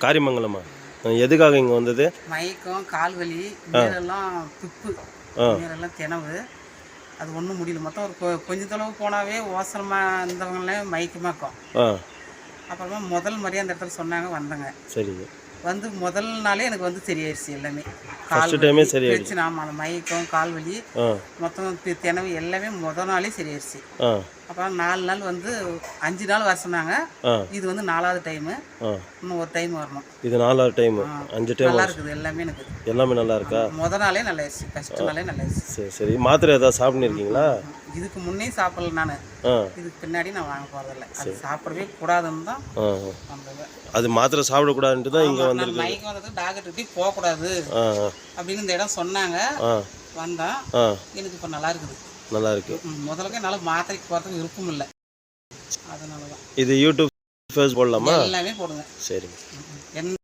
காரியமங்கலமா எதுக்காக இங்கே வந்தது? மயக்கம் கால் வலி நீரெல்லாம் துப்பு ஆ. நீரெல்லாம் திணவு. அது ஒன்றும் முடியல. மொத்தம் ஒரு கொஞ்ச தொலைவு போனாவே ஓசனமாக இருந்தவங்களே மயக்கமாக்கும் ஆ. அப்புறமா முதல் முறையாக அந்த இடத்துல சொன்னாங்க வந்தேங்க. சரிங்க வந்து முதல் நாளே எனக்கு வந்து சரியாயிருச்சு எல்லாமே. ஏ சரியாயிடுச்சு. பிரச்சனை. ஆமாம் அந்த மயக்கம் கால் வலி ஆ. மொத்தம் திணவு எல்லாமே முதல் நாளே சரியாயிருச்சு. அப்புறம் நாலு நாள் வந்து அஞ்சு நாள் வர சொன்னாங்க. இது வந்து நாலாவது டைமு இன்னும் ஒரு டைம் வரணும். இது நாலாவது டைமு அஞ்சு டைம் நல்லா இருக்குது எல்லாமே எனக்கு எல்லாமே நல்லா இருக்கா? முத நாளே நல்லா ஆயிடுச்சு ஃபஸ்ட் நாளே நல்லா ஆயிடுச்சு சரி சரி. மாத்திரை ஏதாவது சாப்பிட்ருக்கீங்களா இதுக்கு முன்னே சாப்பிடல நான். இதுக்கு பின்னாடி நான் வாங்க போகிறதில்ல அது சாப்பிடவே கூடாதுன்னு தான் அது மாத்திரை சாப்பிடக்கூடாதுன்ட்டு தான் இங்கே வந்து மயக்கம் வந்தது டாக்டர்கிட்டே போகக்கூடாது அப்படின்னு இந்த இடம் சொன்னாங்க. வந்தேன் எனக்கு இப்போ நல்லா இருக்குது. நல்லா இருக்கு ம், முதல்ல என்னால் மாத்திரைக்கு போகிறதுக்கு விருப்பம் இல்லை. அதனால தான் இது யூடியூப் ஃபேஸ் போடலாமா? எல்லாமே போடுங்க. ம், என்ன